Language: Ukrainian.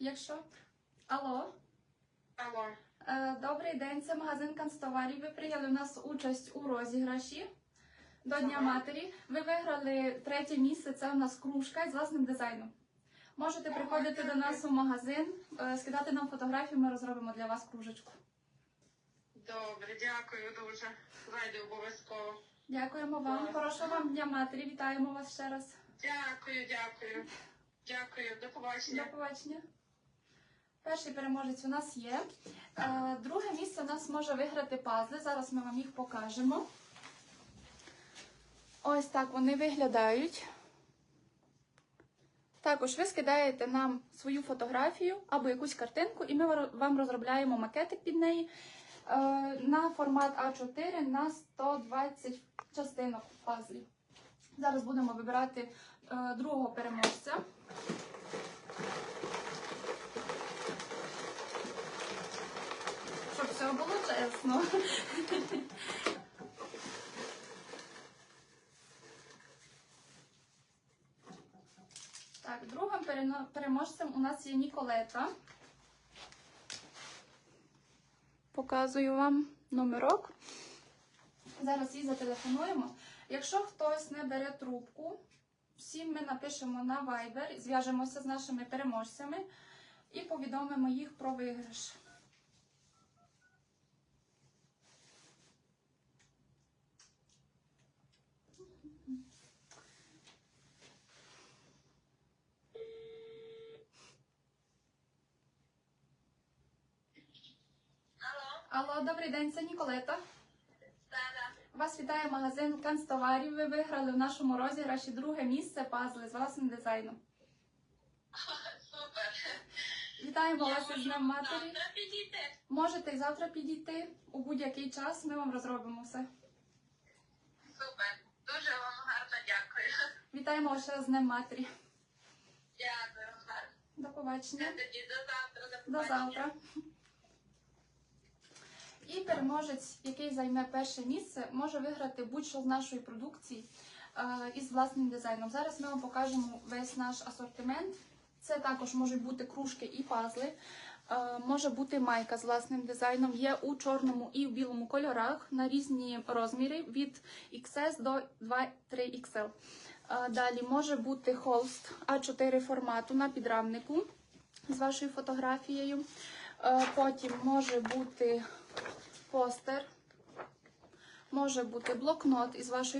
Якщо. Алло. Алло. Е, Добрий день, це магазин канцтоварів. Ви прийняли в нас участь у розіграші до Дня Ага. Матері. Ви виграли третє місце. Це у нас кружка з власним дизайном. Можете приходити до нас у магазин, е, скидати нам фотографії, ми розробимо для вас кружечку. Добре, дякую дуже. Зайду обов'язково. Дякуємо вам. Хорошого вам Дня Матері. Вітаємо вас ще раз. Дякую, дякую. Дякую, до До побачення. побачення. Перший переможець у нас є. Е, Друге місце у нас може виграти пазли. Зараз ми вам їх покажемо. Ось так вони виглядають. Також ви скидаєте нам свою фотографію або якусь картинку, і ми вам розробляємо макетик під неї е, на формат А4 на 120 частинок пазлів. Зараз будемо вибирати е, другого переможця. Чесно. Так, другим переможцем у нас є Ніколета. Показую вам номерок. Зараз їй зателефонуємо. Якщо хтось не бере трубку, всім ми напишемо на Viber, зв'яжемося з нашими переможцями і повідомимо їх про виграш. Алло, добрий день, це Ніколета. Вас вітає магазин канцтоварів. Ви виграли в нашому розіграші друге місце пазли з власним дизайном. Супер. Вітаємо Я вас із Днем Матері. завтра підійти. Можете і завтра підійти у будь-який час. Ми вам розробимо все. Супер. Дуже вам гарно дякую. Вітаємо ще раз з Днем Матері. Дякую. До побачення. До завтра. До завтра. І переможець, який займе перше місце, може виграти будь-що з нашої продукції е, із власним дизайном. Зараз ми вам покажемо весь наш асортимент. Це також можуть бути кружки і пазли. Е, може бути майка з власним дизайном. Є у чорному і в білому кольорах на різні розміри від XS до 2-3 XL. Далі може бути холст А4 формату на підрамнику з вашою фотографією. Потім може бути постер, може бути блокнот із вашою